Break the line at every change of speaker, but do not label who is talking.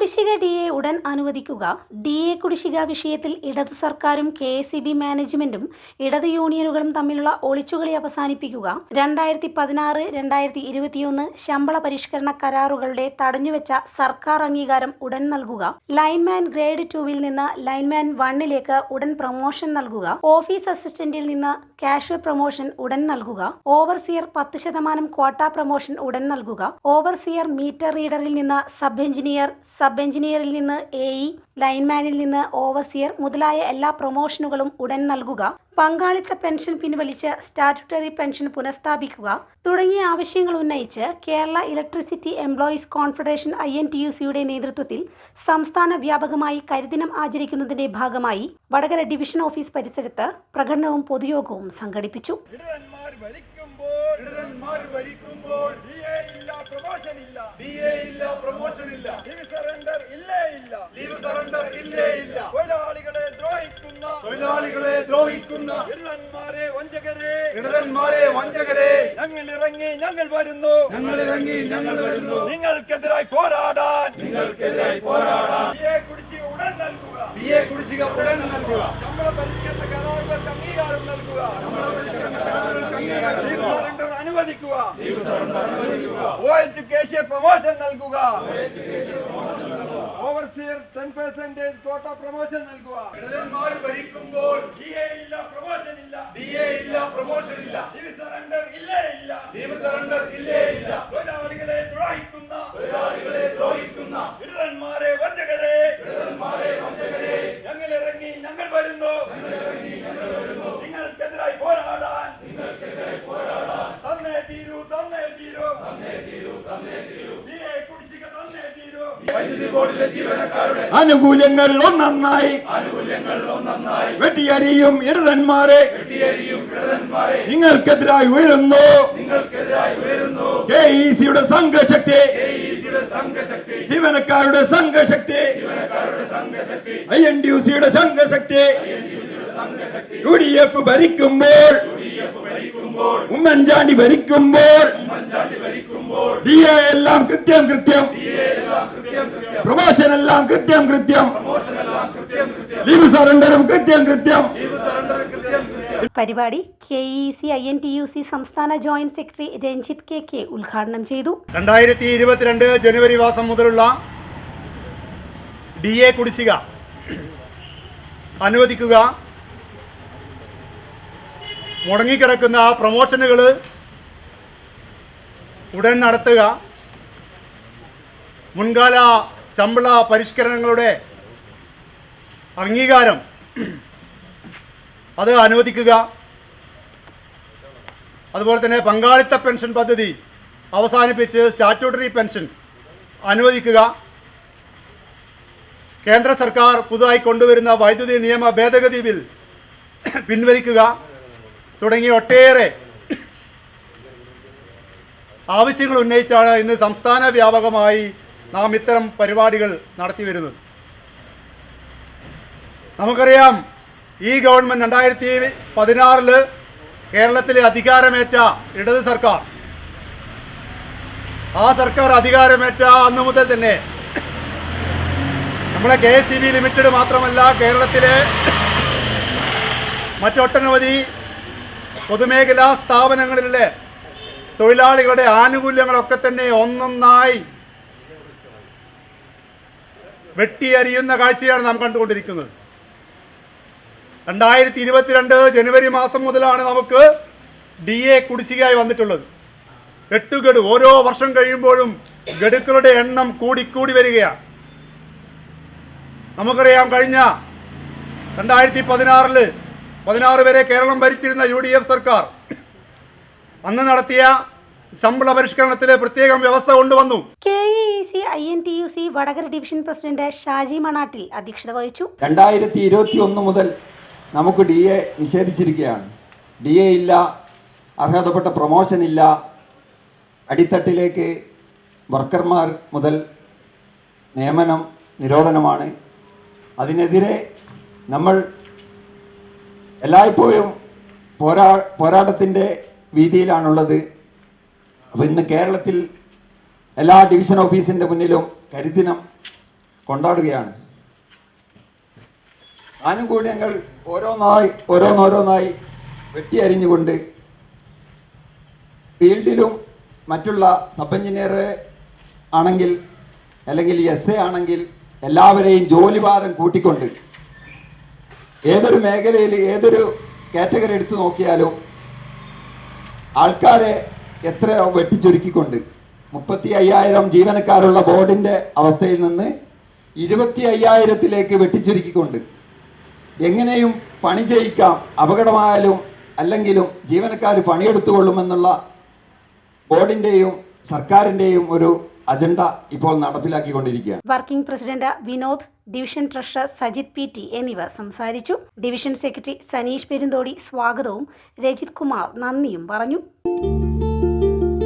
കുടിശ്ശിക D A ഉടൻ അനുവദിക്കുക. ഡി എ കുടിശ്ശിക വിഷയത്തിൽ ഇടതു സർക്കാരും കെ എസ് ഇ ബി മാനേജ്മെന്റും ഇടത് യൂണിയനുകളും തമ്മിലുള്ള ഒളിച്ചുകളി അവസാനിപ്പിക്കുക. രണ്ടായിരത്തി പതിനാറ് രണ്ടായിരത്തി ഇരുപത്തിയൊന്ന് ശമ്പള പരിഷ്കരണ കരാറുകളുടെ തടഞ്ഞുവെച്ച സർക്കാർ അംഗീകാരം ഉടൻ നൽകുക. ലൈൻമാൻ ഗ്രേഡ് ടുവിൽ നിന്ന് ലൈൻമാൻ വണ്ണിലേക്ക് ഉടൻ പ്രൊമോഷൻ നൽകുക. ഓഫീസ് അസിസ്റ്റന്റിൽ നിന്ന് കാഷ്വൽ പ്രൊമോഷൻ ഉടൻ നൽകുക. ഓവർസിയർ പത്ത് ശതമാനം ക്വാട്ട പ്രൊമോഷൻ ഉടൻ നൽകുക. ഓവർസിയർ മീറ്റർ റീഡറിൽ നിന്ന് സബ് എഞ്ചിനീയർ സബ് എഞ്ചിനീയറിൽ നിന്ന് എ ഇ ലൈൻമാനിൽ നിന്ന് ഓവർസിയർ മുതലായ എല്ലാ പ്രൊമോഷനുകളും ഉടൻ നൽകുക. പങ്കാളിത്ത പെൻഷൻ പിൻവലിച്ച് സ്റ്റാറ്റുട്ടറി പെൻഷൻ പുനഃസ്ഥാപിക്കുക. തുടങ്ങിയ ആവശ്യങ്ങൾ ഉന്നയിച്ച് Kerala electricity employees confederation I N T U സിയുടെ നേതൃത്വത്തിൽ സംസ്ഥാന വ്യാപകമായി കരിദിനം ആചരിക്കുന്നതിന്റെ ഭാഗമായി വടകര ഡിവിഷൻ ഓഫീസ് പരിസരത്ത് പ്രകടനവും പൊതുയോഗവും സംഘടിപ്പിച്ചു.
ഭരിക്കുമ്പോൾ
ഇടയന്മാർ ഭരിക്കുമ്പോൾ
എ ഇല്ല പ്രൊമോഷൻ ഇല്ല.
ഡി എ ഇല്ല പ്രൊമോഷൻ ഇല്ല.
ലീവ് സറണ്ടർ ഇല്ലേ ഇല്ല.
ലീവ് സറണ്ടർ ഇല്ലേ ഇല്ല.
തൊഴിലാളികളെ ദ്രോഹിക്കുന്ന
തൊഴിലാളികളെ ദ്രോഹിക്കുന്ന
ഇടയന്മാരെ വഞ്ചകരെ.
ഇടതന്മാരെ വഞ്ചകരെ.
ഞങ്ങൾ ഇറങ്ങി ഞങ്ങൾ വരുന്നു.
ഞങ്ങൾ ഇറങ്ങി ഞങ്ങൾ വരുന്നു.
നിങ്ങൾക്കെതിരായി പോരാടാൻ.
നിങ്ങൾക്കെതിരായി പോരാടാൻ.
കുടിശ്ശിക ഉടൻ നൽകുക.
കുടിശ്ശിക ഉടൻ നൽകുക
ശമ്പള പരിഷ്കരണ കരാറുകൾക്ക് അംഗീകാരം നൽകുക ലീവ് സറണ്ടർ അനുവദിക്കുക ഓ എഡ്യൂക്കേഷൻ പ്രൊമോഷൻ നൽകുക. Overseer ten percentage quota promotion നൽകുക.
ഇടതന്മാർ ഭരിക്കുമ്പോൾ
ഇല്ല പ്രൊമോഷൻ ഇല്ല.
പ്രൊമോഷൻ ഇല്ല
ഇത് സറണ്ടർ ഇല്ലേ?
ആനുകൂല്യങ്ങൾ ഒന്നൊന്നായി. വെട്ടിയരിയും ഇടതന്മാരെ നിങ്ങൾക്കെതിരായി ഉയരുന്നു.
കെഇസിയുടെ ഉയരുന്നു.
കെ ഇ സിയുടെ സംഘശക്തി. ജീവനക്കാരുടെ സംഘശക്തി. ഐ എൻ ഡി യു സിയുടെ സംഘശക്തി. യു ഡി എഫ് ഭരിക്കുമ്പോൾ ഉമ്മൻചാണ്ടി ഭരിക്കുമ്പോൾ ഡി എ എല്ലാം കൃത്യം കൃത്യം പ്രമോഷൻ എല്ലാം കൃത്യം കൃത്യം.
പ്രമോഷൻ എല്ലാം കൃത്യം കൃത്യം
ലീവ് സറണ്ടറും കൃത്യം കൃത്യം.
കൃത്യം കൃത്യം
പരിപാടി K E C I N T U C സംസ്ഥാന joint secretary Ranjith K K ഉദ്ഘാടനം ചെയ്തു.
രണ്ടായിരത്തി ഇരുപത്തിരണ്ട് ജനുവരി മാസം മുതലുള്ള ഡി എ കുടിശ്ശിക അനുവദിക്കുക. മുടങ്ങിക്കിടക്കുന്ന പ്രൊമോഷനുകൾ ഉടൻ നടത്തുക. മുൻകാല ശമ്പള പരിഷ്കരണങ്ങളുടെ അംഗീകാരം അത് അനുവദിക്കുക. അതുപോലെ തന്നെ പങ്കാളിത്ത പെൻഷൻ പദ്ധതി അവസാനിപ്പിച്ച് സ്റ്റാറ്റ്യൂട്ടറി പെൻഷൻ അനുവദിക്കുക. കേന്ദ്ര സർക്കാർ പുതുതായി കൊണ്ടുവരുന്ന വൈദ്യുതി നിയമ ഭേദഗതി ബിൽ പിൻവലിക്കുക തുടങ്ങിയ ഒട്ടേറെ ആവശ്യങ്ങൾ ഉന്നയിച്ചാണ് ഇന്ന് സംസ്ഥാന വ്യാപകമായി നാം ഇത്തരം പരിപാടികൾ നടത്തി വരുന്നത്. നമുക്കറിയാം ഈ ഗവൺമെന്റ് രണ്ടായിരത്തി പതിനാറിൽ കേരളത്തിലെ അധികാരമേറ്റ ഇടത് സർക്കാർ. ആ സർക്കാർ അധികാരമേറ്റ അന്ന് മുതൽ തന്നെ. നമ്മളെ K S C B limited മാത്രമല്ല കേരളത്തിലെ മറ്റൊട്ടനവധി പൊതുമേഖലാ സ്ഥാപനങ്ങളിലെ തൊഴിലാളികളുടെ ആനുകൂല്യങ്ങളൊക്കെ തന്നെ ഒന്നൊന്നായി വെട്ടിയരിയുന്ന കാഴ്ചയാണ് നാം കണ്ടുകൊണ്ടിരിക്കുന്നത്. രണ്ടായിരത്തി ഇരുപത്തിരണ്ട് ജനുവരി മാസം മുതലാണ് നമുക്ക് ഡി എ കുടിശ്ശികയായി വന്നിട്ടുള്ളത്. എട്ട് ഗഡു ഓരോ വർഷം കഴിയുമ്പോഴും ഗഡുക്കളുടെ എണ്ണം കൂടിക്കൂടി വരികയാണ്. നമുക്കറിയാം കഴിഞ്ഞ രണ്ടായിരത്തി പതിനാറിൽ പതിനാറ് വരെ കേരളം ഭരിച്ചിരുന്ന യു ഡി എഫ് സർക്കാർ അന്ന് നടത്തിയ ശമ്പള പരിഷ്കരണത്തിലെ പ്രത്യേകം വ്യവസ്ഥ കൊണ്ടുവന്നു.
C I N T U C Vadakara division president Shaji Manattil അധ്യക്ഷത വഹിച്ചു.
രണ്ടായിരത്തി ഇരുപത്തി ഒന്ന് മുതൽ നമുക്ക് ഡി എ നിഷേധിച്ചിരിക്കുകയാണ്. ഡി എ ഇല്ല അർഹതപ്പെട്ട പ്രൊമോഷൻ ഇല്ല. അടിത്തട്ടിലേക്ക് വർക്കർമാർ മുതൽ നിയമനം നിരോധനമാണ്. അതിനെതിരെ നമ്മൾ എല്ലായ്പ്പോഴും പോരാ പോരാട്ടത്തിന്റെ വീതിയിലാണുള്ളത്. അപ്പോൾ ഇന്ന് കേരളത്തിൽ എല്ലാ ഡിവിഷൻ ഓഫീസിന്റെ മുന്നിലും കരിദിനം
കൊണ്ടാടുകയാണ്. ആനുകൂല്യങ്ങൾ ഓരോന്നായി ഓരോന്നോരോന്നായി വെട്ടിയരിഞ്ഞുകൊണ്ട് ഫീൽഡിലും മറ്റുള്ള സബ് എഞ്ചിനീയർ ആണെങ്കിൽ അല്ലെങ്കിൽ എസ് എ ആണെങ്കിൽ എല്ലാവരെയും ജോലിഭാരം കൂട്ടിക്കൊണ്ട് ഏതൊരു മേഖലയിൽ ഏതൊരു കാറ്റഗറി എടുത്തു നോക്കിയാലും ആൾക്കാരെ എത്രയോ വെട്ടിച്ചുരുക്കിക്കൊണ്ട് മുപ്പത്തി അയ്യായിരം ജീവനക്കാരുള്ള ബോർഡിന്റെ അവസ്ഥയിൽ നിന്ന് ഇരുപത്തി അയ്യായിരത്തിലേക്ക് വെട്ടിച്ചുരുക്കിക്കൊണ്ട് എങ്ങനെയും പണി ചെയ്യിക്കാം അപകടമായാലും അല്ലെങ്കിലും ജീവനക്കാർ പണിയെടുത്തുകൊള്ളുമെന്നുള്ള ബോർഡിന്റെയും സർക്കാരിന്റെയും ഒരു അജണ്ട ഇപ്പോൾ നടപ്പിലാക്കിക്കൊണ്ടിരിക്കുകയാണ്.
Working president Vinod division treasurer Sajith P T എന്നിവർ സംസാരിച്ചു. ഡിവിഷൻ സെക്രട്ടറി സനീഷ് പെരുന്തോടി സ്വാഗതവും രജിത് കുമാർ നന്ദിയും പറഞ്ഞു.